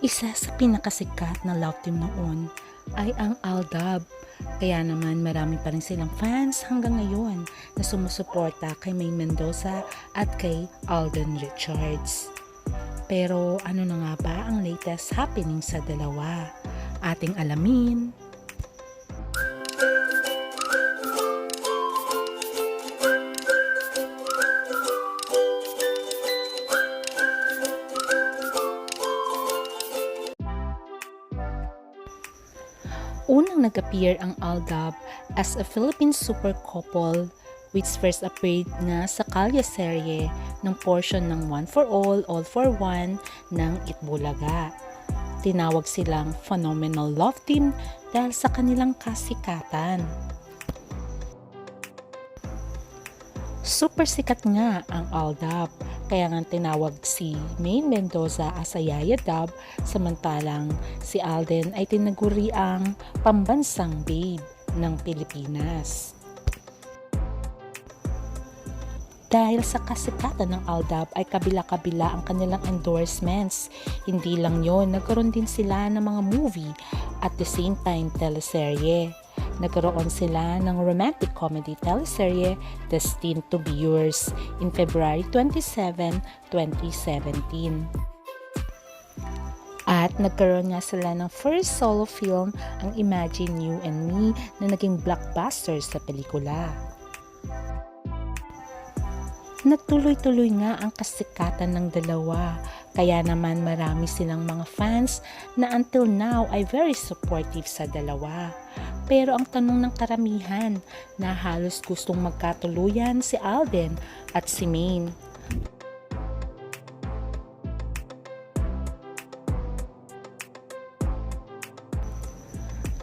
Isa sa pinakasikat na love team noon ay ang Aldab. Kaya naman marami pa rin silang fans hanggang ngayon na sumusuporta kay May Mendoza at kay Alden Richards. Pero ano na nga ba ang latest happening sa dalawa? Ating alamin. Unang nag-appear ang Aldab as a Philippine super couple which first appeared nga sa Kalye serye ng portion ng One for All, All for One ng Itbulaga. Tinawag silang phenomenal love team dahil sa kanilang kasikatan. Super sikat nga ang Aldab, kaya nga tinawag si Maine Mendoza as a Yaya Dab, samantalang si Alden ay tinaguri ang pambansang babe ng Pilipinas. Dahil sa kasikatan ng Aldab ay kabila-kabila ang kanilang endorsements. Hindi lang yon, nagkaroon din sila ng mga movie at the same time teleserye. Nagkaroon sila ng romantic comedy teleserye Destined to be Yours in February 27, 2017. At nagkaroon nga sila ng first solo film ang Imagine You and Me na naging blockbuster sa pelikula. Nagtuloy-tuloy nga ang kasikatan ng dalawa. Kaya naman marami silang mga fans na until now ay very supportive sa dalawa. Pero ang tanong ng karamihan na halos gustong magkatuluyan si Alden at si Maine.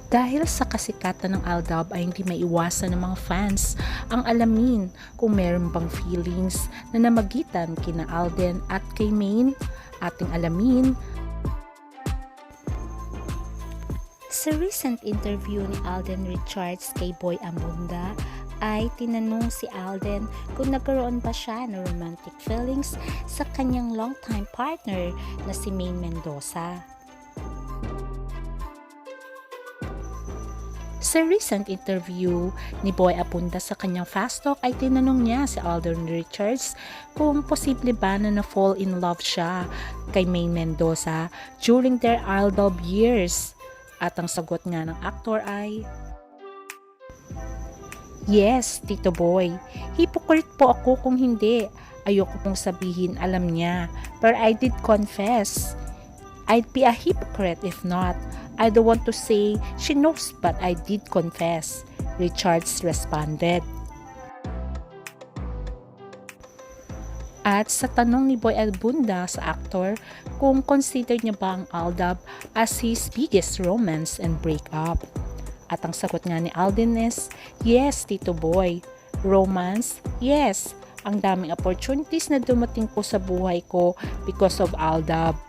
Dahil sa kasikatan ng Aldab ay hindi maiwasan ng mga fans ang alamin kung meron bang feelings na namagitan kina Alden at kay Maine. Ating alamin Sa recent interview ni Alden Richards kay Boy Ambunda ay tinanong si Alden kung nagkaroon ba siya ng romantic feelings sa kanyang longtime partner na si Maine Mendoza. Sa recent interview ni Boy Apunda sa kanyang Fast Talk ay tinanong niya si Alden Richards kung posible ba na na-fall in love siya kay Maine Mendoza during their Aldab years. At ang sagot nga ng aktor ay, Yes, Tito Boy. Hypocrite po ako kung hindi. Ayoko pong sabihin alam niya. But I did confess. I'd be a hypocrite if not. I don't want to say she knows but I did confess. Richards responded. At sa tanong ni Boy Albunda sa actor kung consider niya ba ang Aldab as his biggest romance and breakup. At ang sagot nga ni Alden is, Yes, Tito Boy. Romance? Yes. Ang daming opportunities na dumating po sa buhay ko because of Aldab.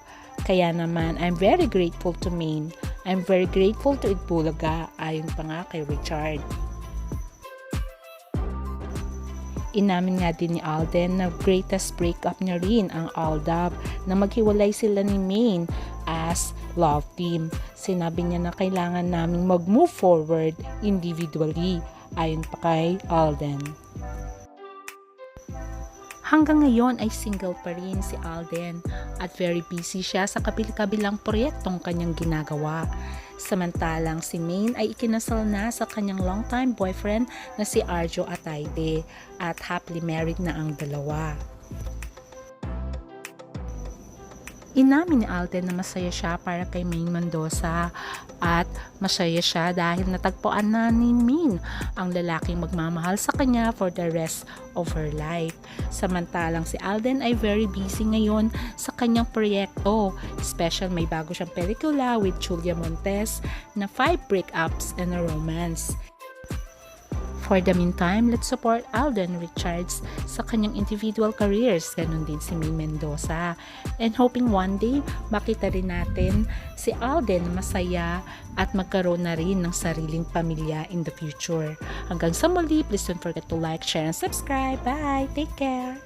Kaya naman, I'm very grateful to Maine. I'm very grateful to Itbulaga, ayon pa nga kay Richard. Inamin nga din ni Alden na greatest breakup niya rin ang Aldab na maghiwalay sila ni Maine as love team. Sinabi niya na kailangan naming mag-move forward individually ayon pa kay Alden. Hanggang ngayon ay single pa rin si Alden at very busy siya sa kabil-kabilang proyektong kanyang ginagawa. Samantalang si Maine ay ikinasal na sa kanyang longtime boyfriend na si Arjo Atayde at happily married na ang dalawa. Inamin ni Alden na masaya siya para kay Maine Mendoza at masaya siya dahil natagpuan na ni Maine ang lalaking magmamahal sa kanya for the rest of her life. Samantalang si Alden ay very busy ngayon sa kanyang proyekto. Special may bago siyang pelikula with Julia Montes na 5 breakups and a romance. For the meantime, let's support Alden Richards sa kanyang individual careers, ganun din si Mi Mendoza. And hoping one day, makita rin natin si Alden masaya at magkaroon na rin ng sariling pamilya in the future. Hanggang sa muli, please don't forget to like, share, and subscribe. Bye! Take care!